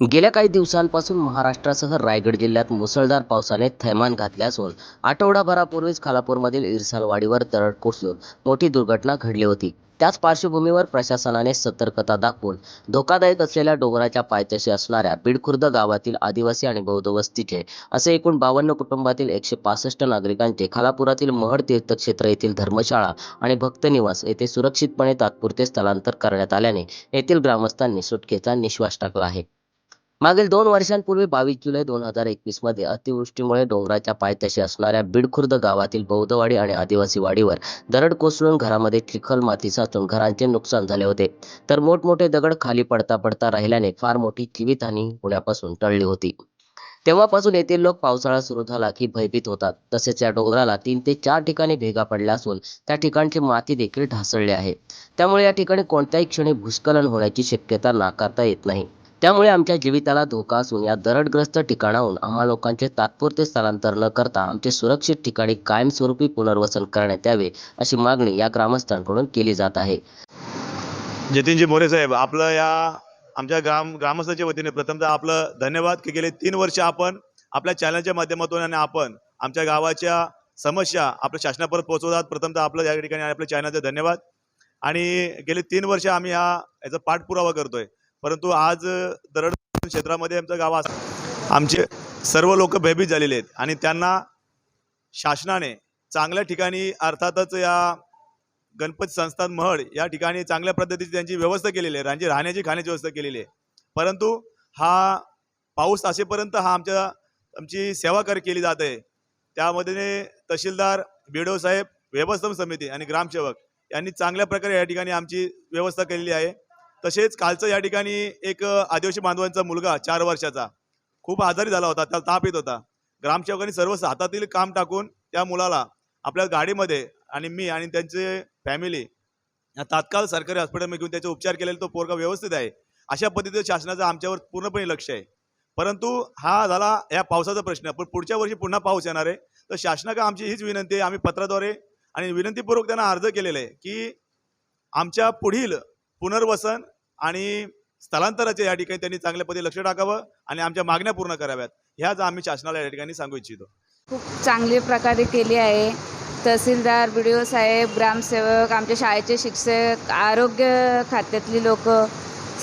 गेल्या काही दिवसांपासून महाराष्ट्रासह रायगड जिल्ह्यात मुसळधार पावसाने थैमान घातले असून आठवडाभरापूर्वीच खालापूरमधील इरसालवाडीवर दरड कोसळून मोठी दुर्घटना घडली होती. त्याच पार्श्वभूमीवर प्रशासनाने सतर्कता दाखवून धोकादायक असलेल्या डोंगराच्या पायथ्याशी असणाऱ्या बिडखुर्द गावातील आदिवासी आणि बौद्ध वस्तीचे असे एकूण बावन्न कुटुंबातील एकशे पासष्ट नागरिकांचे खालापुरातील महड तीर्थक्षेत्र येथील धर्मशाळा आणि भक्तनिवास येथे सुरक्षितपणे तात्पुरते स्थलांतर करण्यात आल्याने येथील ग्रामस्थांनी सुटकेचा निश्वास टाकला आहे. मागील दोन वर्षांपूर्वी बावीस जुलै दोन हजार एकवीसमध्ये अतिवृष्टीमुळे डोंगराच्या पायथ्याशी असणाऱ्या बिडखुर्द गावातील बौद्धवाडी आणि आदिवासी वाडीवर दरड कोसळून घरामध्ये चिखल माती साचून घरांचे नुकसान झाले होते. तर मोठमोठे दगड खाली पडता पडता राहिल्याने फार मोठी जीवितहानी होण्यापासून टळली होती. तेव्हापासून येथील लोक पावसाळा सुरू झाला की भयभीत होतात. तसेच या डोंगराला तीन ते चार ठिकाणी भेगा पडल्या असून त्या ठिकाणची माती देखील ढासळली आहे. त्यामुळे या ठिकाणी कोणत्याही क्षणी भूस्खलन होण्याची शक्यता नाकारता येत नाही. त्यामुळे आमच्या जीविताला धोका असून या दरडग्रस्त ठिकाणाहून आम्हा लोकांचे तात्पुरते स्थलांतर न करता आमचे सुरक्षित ठिकाणी कायमस्वरूपी पुनर्वसन करण्यात यावे अशी मागणी या ग्रामस्थांकडून केली जात आहे. जतीनजी मोरे साहेब आपलं या आमच्या ग्राम ग्रामस्थांच्या वतीने प्रथमतः आपलं धन्यवाद की गेले तीन वर्ष आपण आपल्या चॅनलच्या माध्यमातून आणि आपण आमच्या गावाच्या समस्या आपल्या शासनापर्यंत पोहोचवतात. प्रथमतः आपलं या ठिकाणी आपल्या चॅनलचे धन्यवाद. आणि गेले तीन वर्ष आम्ही हा याचा पाठपुरावा करतोय. परंतु आज दरड क्षेत्रामध्ये आमचं गाव आमचे सर्व लोक भयभीत झालेले आहेत आणि त्यांना शासनाने चांगल्या ठिकाणी अर्थातच या गणपती संस्थान महड या ठिकाणी चांगल्या पद्धतीची त्यांची व्यवस्था केलेली आहे. त्यांची राहण्याची खाण्याची व्यवस्था केलेली आहे. परंतु हा पाऊस असेपर्यंत हा आमच्या आमची सेवा कर केली जात आहे. त्यामध्ये तहसीलदार बीडो साहेब व्यवस्थापन समिती आणि ग्रामसेवक यांनी चांगल्या प्रकारे या ठिकाणी आमची व्यवस्था केलेली आहे. तसेच कालचं या ठिकाणी एक आदिवासी बांधवांचा मुलगा चार वर्षाचा खूप आजारी झाला होता त्याला ताप येत होता. ग्रामसेवकांनी सर्व हातातील काम टाकून त्या मुलाला आपल्या गाडीमध्ये आणि मी आणि त्यांचे फॅमिली तात्काळ सरकारी हॉस्पिटलमध्ये घेऊन त्याचे उपचार केलेले तो पोरगा व्यवस्थित आहे. अशा पद्धतीचं शासनाचं आमच्यावर पूर्णपणे लक्ष आहे. परंतु हा झाला या पावसाचा प्रश्न पण पुढच्या वर्षी पुन्हा पाऊस येणार आहे तर शासनाकडे आमची हीच विनंती आहे. आम्ही पत्राद्वारे आणि विनंतीपूर्वक त्यांना अर्ज केलेला आहे की आमच्या पुढील पुनर्वसन आणि स्थलांतराच्या या ठिकाणी त्यांनी चांगल्या पद्धती लक्ष टाकावं आणि आमच्या मागण्या पूर्ण कराव्यात. ह्याच आम्ही शासनाला या ठिकाणी सांगू इच्छितो. खूप चांगली प्रकारे केली आहे. तहसीलदार बी डी ओ साहेब ग्रामसेवक आमच्या शाळेचे शिक्षक आरोग्य खात्यातली लोक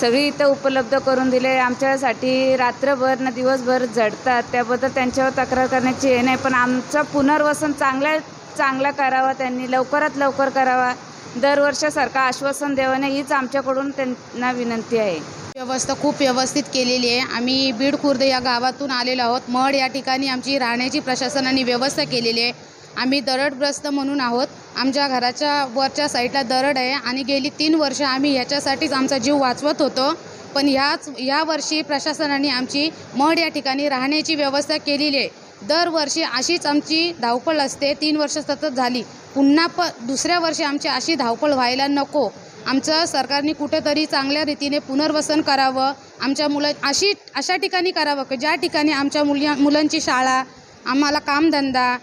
सगळी इथं उपलब्ध करून दिले. आमच्यासाठी रात्रभर न दिवसभर झडतात. त्याबद्दल त्यांच्यावर तक्रार करण्याची हे नाही पण आमचं पुनर्वसन चांगल्या चांगला करावा त्यांनी लवकरात लवकर करावा. दरवर्षासारखं आश्वासन देवाने हीच आमच्याकडून त्यांना विनंती आहे. व्यवस्था खूप व्यवस्थित केलेली आहे. आम्ही बीड खुर्द या गावातून आलेलो आहोत. मड या ठिकाणी आमची राहण्याची प्रशासनाने व्यवस्था केलेली आहे. आम्ही दरडग्रस्त म्हणून आहोत. आमच्या घराच्या वरच्या साईडला दरड आहे आणि गेली तीन वर्ष आम्ही ह्याच्यासाठीच आमचा जीव वाचवत होतो. पण ह्याच ह्या वर्षी प्रशासनाने आमची मड या ठिकाणी राहण्याची व्यवस्था केलेली आहे. दरवर्षी अशीच आमची धावपळ असते. तीन वर्ष सतत झाली. पुन्हा प दुसऱ्या वर्षी आमची अशी धावपळ व्हायला नको. आमचं सरकारने कुठेतरी चांगल्या रीतीने पुनर्वसन करावं. आमच्या मुलं अशी अशा ठिकाणी करावं की ज्या ठिकाणी आमच्या मुली मुलांची शाळा आम्हाला कामधंदा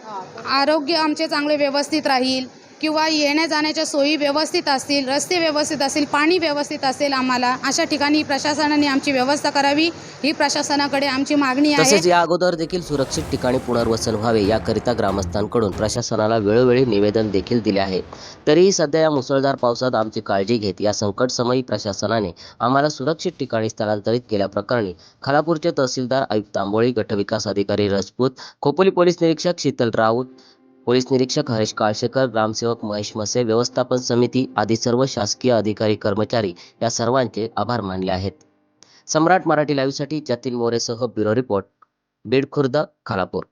आरोग्य आमचे चांगले व्यवस्थित राहील. किंवा येण्या जाण्याच्या सोयी व्यवस्थित असतील रस्ते व्यवस्थित असतील पाणी व्यवस्थित असेल आम्हाला अशा ठिकाणी प्रशासनाने आमची व्यवस्था करावी. ही प्रशासनाकडे आमची मागणी आहे. तसेच या अगोदर देखील सुरक्षित ठिकाणी पुनर्वसन व्हावे याकरिता ग्रामस्थांकडून प्रशासनाला वेळोवेळी निवेदन देखील दिले आहे. तरीही सध्या या मुसळधार पावसात आमची काळजी घेत या संकटसमयी प्रशासनाने आम्हाला सुरक्षित ठिकाणी स्थलांतरित केल्याप्रकरणी खालापूरचे तहसीलदार आयुक्त आंबोळी गटविकास अधिकारी राजपूत खोपोली पोलीस निरीक्षक शीतल राऊत पोलीस निरीक्षक हरेश काळशेकर ग्रामसेवक महेश मसे व्यवस्थापन समिती आदी सर्व शासकीय अधिकारी कर्मचारी या सर्वांचे आभार मानले आहेत. सम्राट मराठी लाईव्हसाठी जतीन मोरेसह ब्युरो रिपोर्ट बीड खुर्द खालापूर.